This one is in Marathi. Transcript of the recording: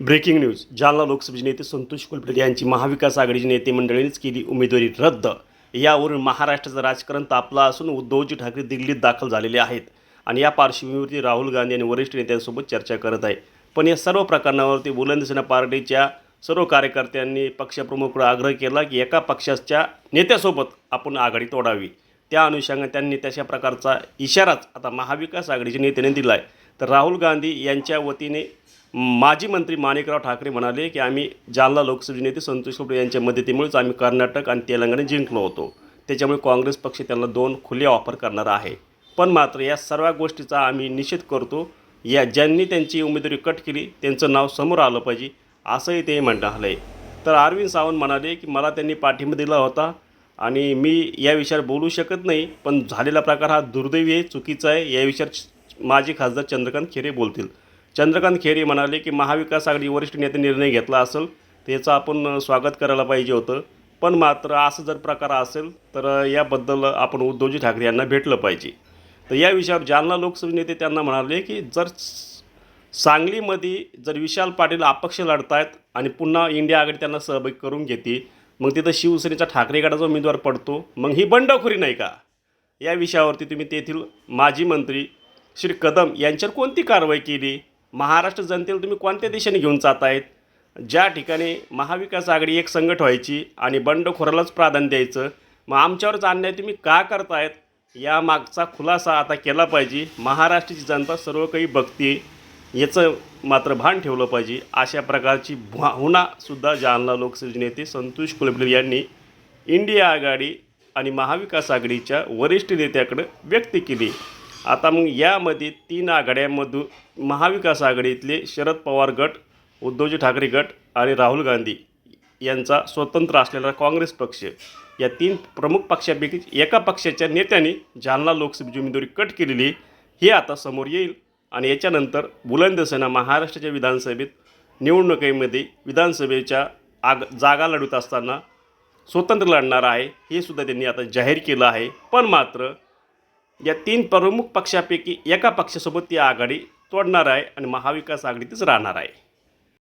Breaking news. जालना लोकसभेचे नेते संतोष कुलकर्णी यांची महाविकास आघाडीची नेते मंडळींनीच केली उमेदवारी रद्द. यावरून महाराष्ट्राचं राजकारण तापलं असून उद्धवजी ठाकरे दिल्लीत दाखल झालेले आहेत. आणि या पार्श्वभूमीवरती राहुल गांधी आणि वरिष्ठ नेत्यांसोबत चर्चा करत आहे. पण या सर्व प्रकरणावरती बुलंद सेना पार्टीच्या सर्व कार्यकर्त्यांनी पक्षप्रमुखकडे आग्रह केला की एका पक्षाच्या नेत्यासोबत आपण आघाडी तोडावी. त्या अनुषंगाने त्यांनी तशा प्रकारचा इशाराच आता महाविकास आघाडीच्या नेत्याने दिला आहे तर राहुल गांधी यांच्या वतीने माजी मंत्री माणिकराव ठाकरे म्हणाले की आम्ही जालना लोकसभेचे नेते संतोष कपडे यांच्या मदतीमुळेच आम्ही कर्नाटक आणि तेलंगणा जिंकलो होतो. त्याच्यामुळे काँग्रेस पक्ष त्यांना दोन खुले ऑफर करणार आहे. पण मात्र या सर्व गोष्टीचा आम्ही निषेध करतो. या ज्यांनी त्यांची उमेदवारी कट केली त्यांचं नाव समोर आलं पाहिजे असंही ते म्हणाले. तर अरविंद सावंत म्हणाले की मला त्यांनी पाठिंबा दिला होता आणि मी या विषयावर बोलू शकत नाही पण झालेला प्रकार हा दुर्दैवी आहे चुकीचा आहे. या विषयावर माजी खासदार चंद्रकांत खेरे बोलतील. चंद्रकांत खेरे म्हणाले की महाविकास आघाडी वरिष्ठ नेते निर्णय घेतला असेल त्याचं आपण स्वागत करायला पाहिजे होतं. पण मात्र असं जर प्रकार असेल तर याबद्दल आपण उद्धवजी ठाकरे यांना भेटलं पाहिजे. तर या विषयावर जालना लोकसभा नेते त्यांना म्हणाले की जर सांगलीमध्ये जर विशाल पाटील अपक्ष लढतायत आणि पुन्हा इंडिया आघाडी त्यांना सहभागी करून घेते मग तिथं शिवसेनेचा ठाकरे गटाचा उमेदवार पडतो मग ही बंडखोरी नाही का? या विषयावरती तुम्ही तेथील माजी मंत्री श्री कदम यांच्यावर कोणती कारवाई केली? महाराष्ट्र जनतेला तुम्ही कोणत्या दिशेने घेऊन जात आहेत ज्या ठिकाणी महाविकास आघाडी एक संघट व्हायची आणि बंडखोरालाच प्राधान्य द्यायचं मग आमच्यावरच अन्याय तुम्ही का करतायत? या मागचा खुलासा आता केला पाहिजे. महाराष्ट्राची जनता सर्व काही बघते याचं मात्र भान ठेवलं पाहिजे. अशा प्रकारची भावनासुद्धा जालना लोकसभेचे नेते संतोष कुलबले यांनी इंडिया आघाडी आणि महाविकास आघाडीच्या वरिष्ठ नेत्याकडं व्यक्त केली. आता मग यामध्ये तीन आघाड्यांमधून महाविकास आघाडीतले शरद पवार गट उद्धवजी ठाकरे गट आणि राहुल गांधी यांचा स्वतंत्र असलेला काँग्रेस पक्ष. या तीन प्रमुख पक्षापैकी एका पक्षाच्या नेत्याने जालना लोकसभेची उमेदवारी कट केलेली हे आता समोर येईल आणि याच्यानंतर बुलंदसेना महाराष्ट्राच्या विधानसभेत निवडणुकीमध्ये विधानसभेच्या आग जागा लढवत असताना स्वतंत्र लढणार आहे हे सुद्धा त्यांनी आता जाहीर केलं आहे. पण मात्र या तीन प्रमुख पक्षापैकी एका पक्षासोबत ती आघाडी तोडणार आहे आणि महाविकास आघाडीतच राहणार आहे.